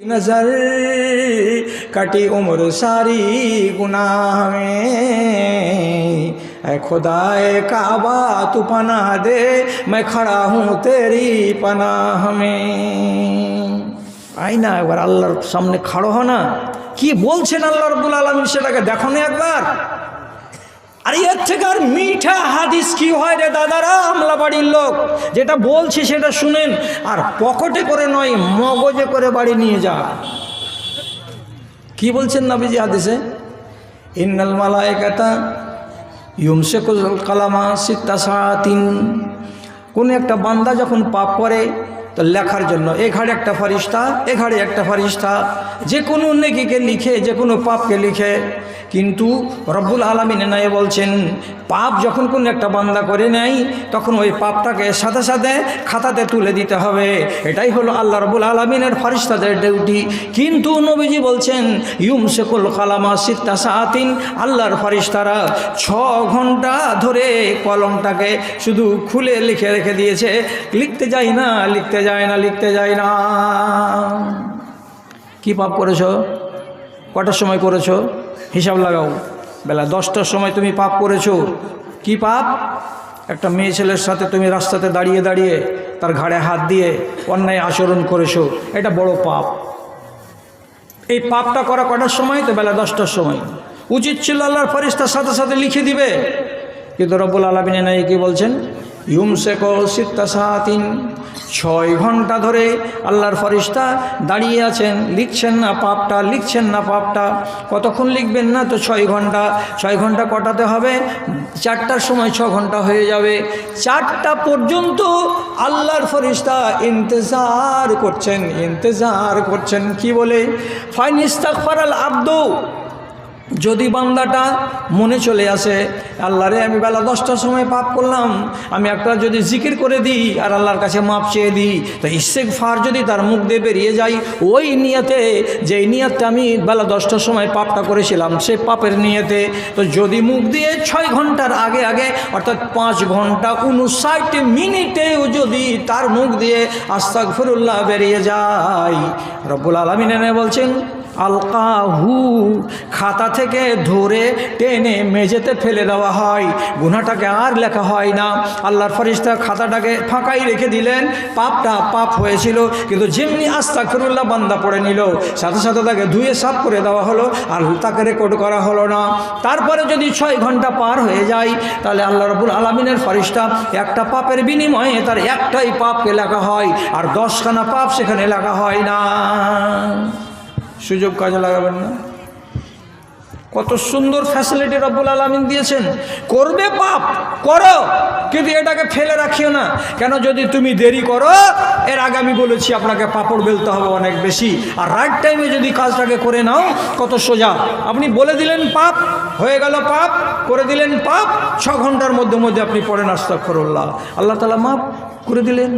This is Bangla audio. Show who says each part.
Speaker 1: नजर कटी उम्र सारी गुनाह में ऐ खुदाए काबा तू पनाह दे मैं खड़ा हूँ तेरी पनाह में আই না একবার আল্লাহর সামনে খাড়ো হ না কি বলছেন আল্লাহ রব্বুল আলমী সেটাকে দেখো না একবার আরে এর থেকে আর মিঠা হাদিস কি হয় রে দাদারা আমলা বাড়ির লোক, যেটা বলছি সেটা শুনেন। আর পকেটে করে নয়, মগজে করে বাড়ি নিয়ে যা। কি বলছেন নাবিজি হাদিসে? ইন্নাল মালায়কাতা ইউমশেকুল কালামা সিত্তা সাতিন কোন একটা বান্দা যখন পাপ করে, তো লেখার জন্য, এ ঘাড়ে একটা ফারিস্তা, এ ঘাড়ে একটা ফারিস্তা। যে কোনো নেকিকে লিখে, যে কোনো পাপকে লিখে কিন্তু রব্বুল আলমিনে নাই বলছেন, পাপ যখন কোনো একটা বান্দা করে নেয়, তখন ওই পাপটাকে সাথে সাথে খাতাতে তুলে দিতে হবে। এটাই হলো আল্লাহ রবুল আলমিনের ফারিস্তাদের ডিউটি কিন্তু নবীজি বলছেন ইউম শেকুল কালামা সিত্তা সাহাতিন আল্লাহর ফারিস্তারা ছ ঘণ্টা ধরে কলমটাকে শুধু খুলে লিখে রেখে দিয়েছে। লিখতে যাই না, লিখতে যায় না, লিখতে যায় না। কি পাপ করেছ? কটার সময় করেছ? হিসাব লাগাও। বেলা দশটার সময় তুমি পাপ করেছ। কি পাপ? একটা মেয়ে ছেলের সাথে তুমি রাস্তাতে দাঁড়িয়ে দাঁড়িয়ে তার ঘাড়ে হাত দিয়ে অন্যায় আচরণ করেছ। এটা বড় পাপ। এই পাপটা করা কটার সময়? তো বেলা দশটার সময়। উচিত ছিল আল্লাহর ফরিস্তার সাথে সাথে লিখে দিবে। কিন্তু রব্বুল আলমিনে নাই কি বলছেন? ইউমসেক সিত্তা সাহাতিন। ছয় ঘণ্টা ধরে আল্লাহর ফরিস্তা দাঁড়িয়ে আছেন। লিখছেন না পাপটা, লিখছেন না পাপটা। কতক্ষণ লিখবেন না তো ছয় ঘণ্টা? ছয় ঘণ্টা কটাতে হবে? চারটার সময় ছ ঘণ্টা হয়ে যাবে। চারটা পর্যন্ত আল্লাহর ফরিস্তা ইন্তজার করছেন ইন্তজার করছেন। কি বলে? ফাইন ইস্তাক ফারাল আব্দু। যদি বান্দাটা মনে চলে আসে আল্লাহরে আমি বেলা দশটার সময় পাপ করলাম, আমি একটা যদি জিকির করে দিই আর আল্লাহর কাছে মাপ চেয়ে দিই, তো ইসেক ফার যদি তার মুখ দিয়ে বেরিয়ে যায়, ওই নিয়তে, যেই নিয়তটা আমি বেলা দশটার সময় পাপটা করেছিলাম সে পাপের নিয়তে, তো যদি মুখ দিয়ে ছয় ঘণ্টার আগে আগে, অর্থাৎ পাঁচ ঘণ্টা উনষাট মিনিটেও যদি তার মুখ দিয়ে আস্তাক ফিরুল্লাহ বেরিয়ে যায়, রব্বুল আলমিনে বলছেন, আলকাহু, খাতা থেকে ধরে টেনে মেঝেতে ফেলে দেওয়া হয়। গুনাটাকে আর লেখা হয় না। আল্লাহর ফরিস্তা খাতাটাকে ফাঁকাই রেখে দিলেন। পাপটা পাপ হয়েছিল, কিন্তু যেমনি আস্তা ফিরুল্লাহ বান্দা পড়ে নিল, সাথে সাথে তাকে ধুয়ে সাফ করে দেওয়া হলো, আর তাকে রেকর্ড করা হলো না। তারপরে যদি ছয় ঘণ্টা পার হয়ে যায়, তাহলে আল্লাহ রবুল আলমিনের ফরিস্তা একটা পাপের বিনিময়ে তার একটাই পাপকে লেখা হয়, আর দশখানা পাপ সেখানে লেখা হয় না। সুযোগ কাজে লাগাবেন না। কত সুন্দর ফ্যাসিলিটি রব্বুল আলমিন দিয়েছেন। করবে পাপ, করো, কিন্তু এটাকে ফেলে রাখিও না। কেন যদি তুমি দেরি করো, এর আগে আমি বলেছি আপনাকে পাপড় বেলতে হবে অনেক বেশি। আর রাইট টাইমে যদি কাজটাকে করে নাও, কত সোজা। আপনি বলে দিলেন পাপ, হয়ে গেল পাপ, করে দিলেন পাপ, ছ ঘণ্টার মধ্যে মধ্যে আপনি পড়েন আস্তাক করল্লাহ আল্লাহ তালা মাপ করে দিলেন।